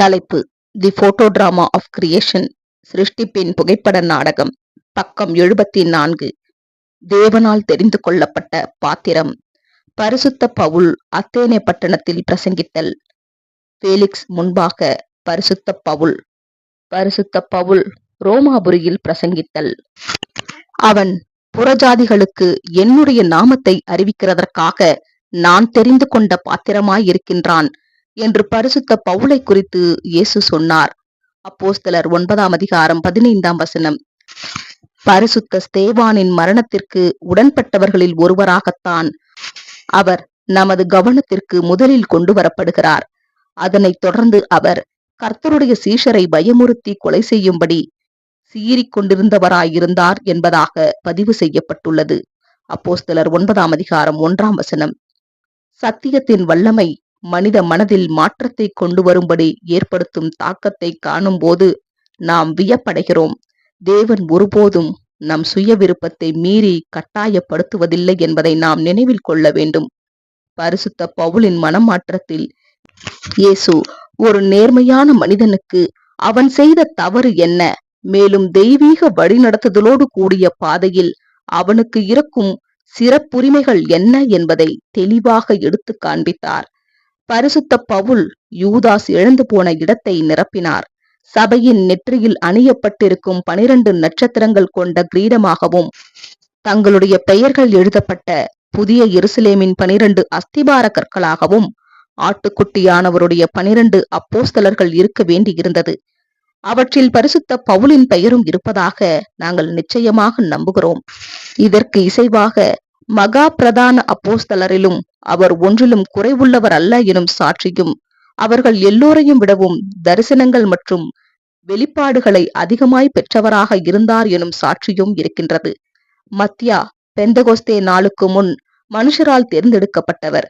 தலைப்பு the photo drama of creation சிருஷ்டிப்பின் புகைப்பட நாடகம் பக்கம் எழுபத்தி நான்கு தேவனால் தெரிந்து கொள்ளப்பட்ட பாத்திரம் பரிசுத்த பவுல் அத்தேனே பட்டணத்தில் பிரசங்கித்தல். ஃபேலிக்ஸ் முன்பாக பரிசுத்த பவுல் பரிசுத்த பவுல் ரோமாபுரியில் பிரசங்கித்தல். அவன் புறஜாதிகளுக்கு என்னுடைய நாமத்தை அறிவிக்கிறதற்காக நான் தெரிந்து கொண்ட பாத்திரமாயிருக்கின்றான். என்று பரிசுத்த பவுலை குறித்து இயேசு சொன்னார். அப்போஸ்தலர் ஒன்பதாம் அதிகாரம் பதினைந்தாம் வசனம். பரிசுத்த ஸ்தேவானின் மரணத்திற்கு உடன்பட்டவர்களில் ஒருவராகத்தான் அவர் நமது கவனத்திற்கு முதலில் கொண்டு வரப்படுகிறார். அதனைத் தொடர்ந்து அவர் கர்த்தருடைய சீஷரை பயமுறுத்தி கொலை செய்யும்படி சீறிக் கொண்டிருந்தவராயிருந்தார் என்பதாக பதிவு செய்யப்பட்டுள்ளது. அப்போஸ்தலர் ஒன்பதாம் அதிகாரம் ஒன்றாம் வசனம். சத்தியத்தின் வல்லமை மனித மனதில் மாற்றத்தை கொண்டு வரும்படி ஏற்படுத்தும் தாக்கத்தை காணும்போது நாம் வியப்படைகிறோம். தேவன் ஒருபோதும் நம் சுய விருப்பத்தை மீறி கட்டாயப்படுத்துவதில்லை என்பதை நாம் நினைவில் கொள்ள வேண்டும். பரிசுத்த பவுலின் மனமாற்றத்தில் இயேசு ஒரு நேர்மையான மனிதனுக்கு அவன் செய்த தவறு என்ன? மேலும் தெய்வீக வழிநடத்துதலோடு கூடிய பாதையில் அவனுக்கு இருக்கும் சிறப்புரிமைகள் என்ன என்பதை தெளிவாக எடுத்து காண்பித்தார். பரிசுத்த பவுல் யூதாஸ் எழுந்து போன இடத்தை நிரப்பினார். சபையின் நெற்றியில் அணியப்பட்டிருக்கும் பனிரண்டு நட்சத்திரங்கள் கொண்ட கிரீடமாகவும் தங்களுடைய பெயர்கள் எழுதப்பட்ட புதிய எருசலேமின் பனிரண்டு அஸ்திபார கற்களாகவும் ஆட்டுக்குட்டியானவருடைய பனிரண்டு அப்போஸ்தலர்கள் இருக்க வேண்டியிருந்தது. அவற்றில் பரிசுத்த பவுலின் பெயரும் இருப்பதாக நாங்கள் நிச்சயமாக நம்புகிறோம். இதற்கு இசைவாக மகா பிரதான அப்போஸ்தலரிலும் அவர் ஒன்றிலும் குறைவுள்ளவர் அல்ல எனும் சாட்சியும் அவர்கள் எல்லோரையும் விடவும் தரிசனங்கள் மற்றும் வெளிப்பாடுகளை அதிகமாய் பெற்றவராக இருந்தார் எனும் சாட்சியும் இருக்கின்றது. மத்தியா பெந்தகோஸ்தே நாளுக்கு முன் மனுஷரால் தேர்ந்தெடுக்கப்பட்டவர்.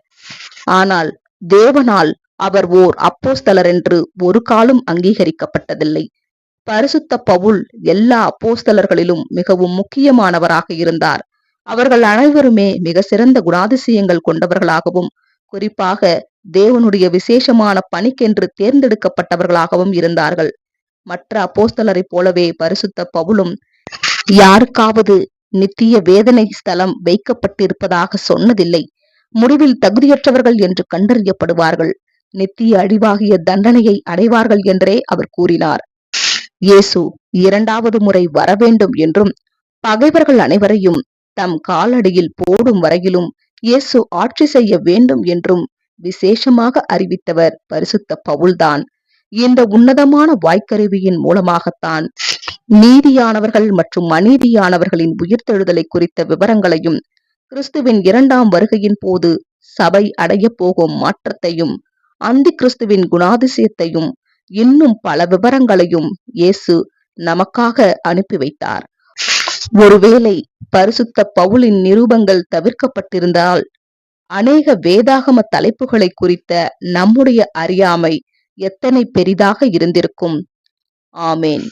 ஆனால் தேவனால் அவர் ஓர் அப்போஸ்தலர் என்று ஒரு காலம் அங்கீகரிக்கப்பட்டதில்லை. பரிசுத்த பவுல் எல்லா அப்போஸ்தலர்களிலும் மிகவும் முக்கியமானவராக இருந்தார். அவர்கள் அனைவருமே மிக சிறந்த குணாதிசயங்கள் கொண்டவர்களாகவும் குறிப்பாக தேவனுடைய விசேஷமான பணிக்கென்று தேர்ந்தெடுக்கப்பட்டவர்களாகவும் இருந்தார்கள். மற்ற அப்போஸ்தலரைப் போலவே பரிசுத்த பவுலும் யாருக்காவது நித்திய வேதனை ஸ்தலம் வைக்கப்பட்டிருப்பதாக சொன்னதில்லை. முடிவில் தகுதியற்றவர்கள் என்று கண்டறியப்படுவார்கள். நித்திய அழிவாகிய தண்டனையை அடைவார்கள் என்றே அவர் கூறினார். இயேசு இரண்டாவது முறை வரவேண்டும் என்றும் பகைவர்கள் அனைவரையும் தம் காலடியில் போடும் வரையிலும் இயேசு ஆட்சி செய்ய வேண்டும் என்றும் விசேஷமாக அறிவித்தவர் பரிசுத்த பவுல்தான். இந்த உன்னதமான வாய்க்கருவியின் மூலமாகத்தான் நீதியானவர்கள் மற்றும் அநீதியானவர்களின் உயிர்த்தெழுதலை குறித்த விவரங்களையும் கிறிஸ்துவின் இரண்டாம் வருகையின் போது சபை அடைய போகும் மாற்றத்தையும் அந்தி கிறிஸ்துவின் குணாதிசயத்தையும் இன்னும் பல விவரங்களையும் இயேசு நமக்காக அனுப்பி வைத்தார். ஒருவேளை பரிசுத்த பவுலின் நிரூபங்கள் தவிர்க்கப்பட்டிருந்தால் அநேக வேதாகம தலைப்புகளை குறித்த நம்முடைய அறியாமை எத்தனை பெரிதாக இருந்திருக்கும்? ஆமேன்.